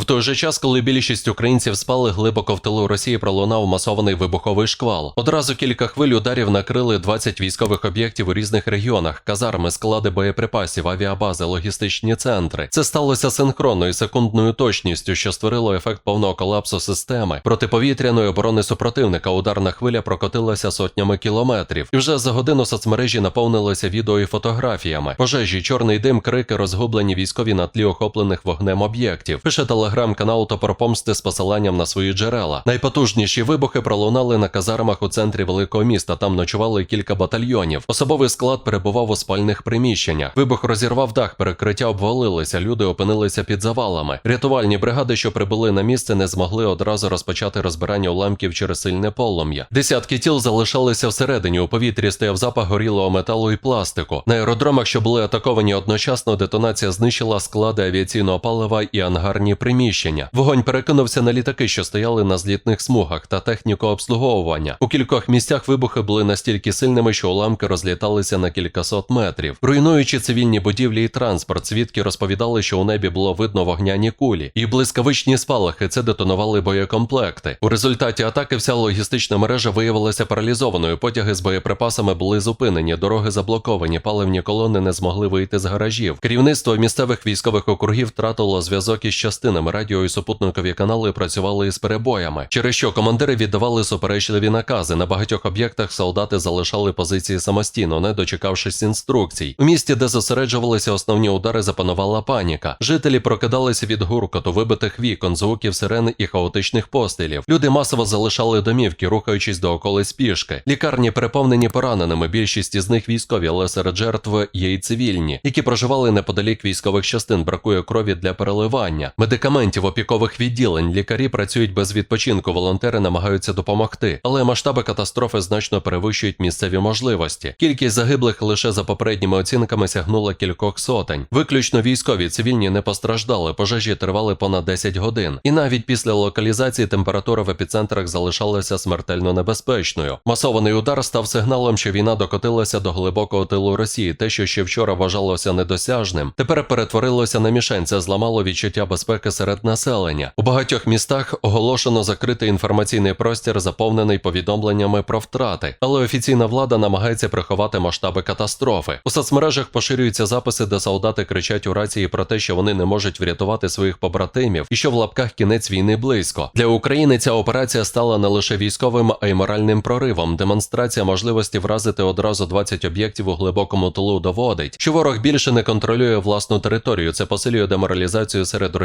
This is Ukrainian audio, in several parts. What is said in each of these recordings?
В той же час, коли більшість українців спали глибоко в тилу Росії, пролунав масований вибуховий шквал. Одразу кілька хвиль ударів накрили 20 військових об'єктів у різних регіонах: казарми, склади боєприпасів, авіабази, логістичні центри. Це сталося синхронно і секундною точністю, що створило ефект повного колапсу системи. Протиповітряної оборони супротивника ударна хвиля прокотилася сотнями кілометрів, і вже за годину соцмережі наповнилися відео і фотографіями. Пожежі, чорний дим, крики, розгублені військові на тлі охоплених вогнем об'єктів. Пише телеграм-канал Топор Помсти з посиланням на свої джерела. Найпотужніші вибухи пролунали на казармах у центрі великого міста. Там ночували кілька батальйонів. Особовий склад перебував у спальних приміщеннях. Вибух розірвав дах, перекриття обвалилися. Люди опинилися під завалами. Рятувальні бригади, що прибули на місце, не змогли одразу розпочати розбирання уламків через сильне полум'я. Десятки тіл залишалися всередині. У повітрі стояв запах горілого металу і пластику. На аеродромах, що були атаковані одночасно, детонація знищила склади авіаційного палива і ангарні приміщення. Вогонь перекинувся на літаки, що стояли на злітних смугах та техніку обслуговування. У кількох місцях вибухи були настільки сильними, що уламки розліталися на кількасот метрів, руйнуючи цивільні будівлі і транспорт. Свідки розповідали, що у небі було видно вогняні кулі і блискавичні спалахи. Це детонували боєкомплекти. У результаті атаки вся логістична мережа виявилася паралізованою. Потяги з боєприпасами були зупинені, дороги заблоковані, паливні колони не змогли вийти з гаражів. Керівництво місцевих військових округів втратило зв'язок із частинами. Радіо і супутникові канали працювали із перебоями, через що командири віддавали суперечливі накази. На багатьох об'єктах солдати залишали позиції самостійно, не дочекавшись інструкцій. У місті, де зосереджувалися основні удари, запанувала паніка. Жителі прокидалися від гуркоту, вибитих вікон, звуків сирен і хаотичних пострілів. Люди масово залишали домівки, рухаючись до околиць пішки. Лікарні переповнені пораненими. Більшість із них військові, але серед жертв є й цивільні, які проживали неподалік військових частин. Бракує крові для переливання, медикаментів, опікових відділень. Лікарі працюють без відпочинку. Волонтери намагаються допомогти, але масштаби катастрофи значно перевищують місцеві можливості. Кількість загиблих лише за попередніми оцінками сягнула кількох сотень. Виключно військові цивільні не постраждали. Пожежі тривали понад 10 годин. І навіть після локалізації температура в епіцентрах залишалася смертельно небезпечною. Масований удар став сигналом, що війна докотилася до глибокого тилу Росії. Те, що ще вчора вважалося недосяжним, тепер перетворилося на мішень. Це зламало відчуття безпеки серед населення. У багатьох містах оголошено закритий інформаційний простір, заповнений повідомленнями про втрати, але офіційна влада намагається приховати масштаби катастрофи. У соцмережах поширюються записи, де солдати кричать у рації про те, що вони не можуть врятувати своїх побратимів, і що в лапках кінець війни близько. Для України ця операція стала не лише військовим, а й моральним проривом. Демонстрація можливості вразити одразу 20 об'єктів у глибокому тилу доводить, що ворог більше не контролює власну територію. Це посилює деморалізацію серед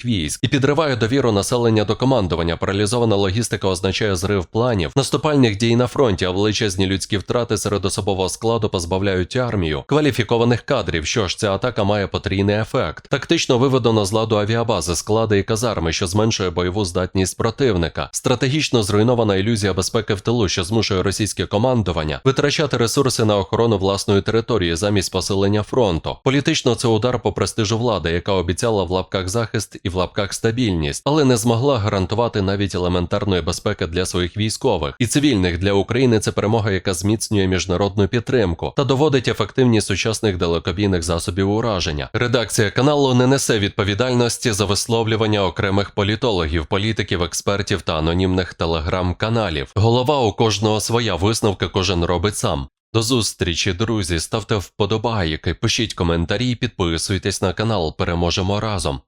російських військ і підриває довіру населення до командування. Паралізована логістика означає зрив планів, наступальних дій на фронті, а величезні людські втрати серед особового складу позбавляють армію кваліфікованих кадрів. Що ж, ця атака має потрійний ефект. Тактично виведено з ладу авіабази, склади і казарми, що зменшує бойову здатність противника. Стратегічно зруйнована ілюзія безпеки в тилу, що змушує російське командування витрачати ресурси на охорону власної території замість посилення фронту. Політично це удар по престижу влади, яка обіцяла в лапках захист і в лапках стабільність, але не змогла гарантувати навіть елементарної безпеки для своїх військових і цивільних для України. Це перемога, яка зміцнює міжнародну підтримку та доводить ефективність сучасних далекобійних засобів ураження. Редакція каналу не несе відповідальності за висловлювання окремих політологів, політиків, експертів та анонімних телеграм-каналів. Голова у кожного своя висновка кожен робить сам. До зустрічі, друзі. Ставте вподобайки, пишіть коментарі, підписуйтесь на канал. Переможемо разом.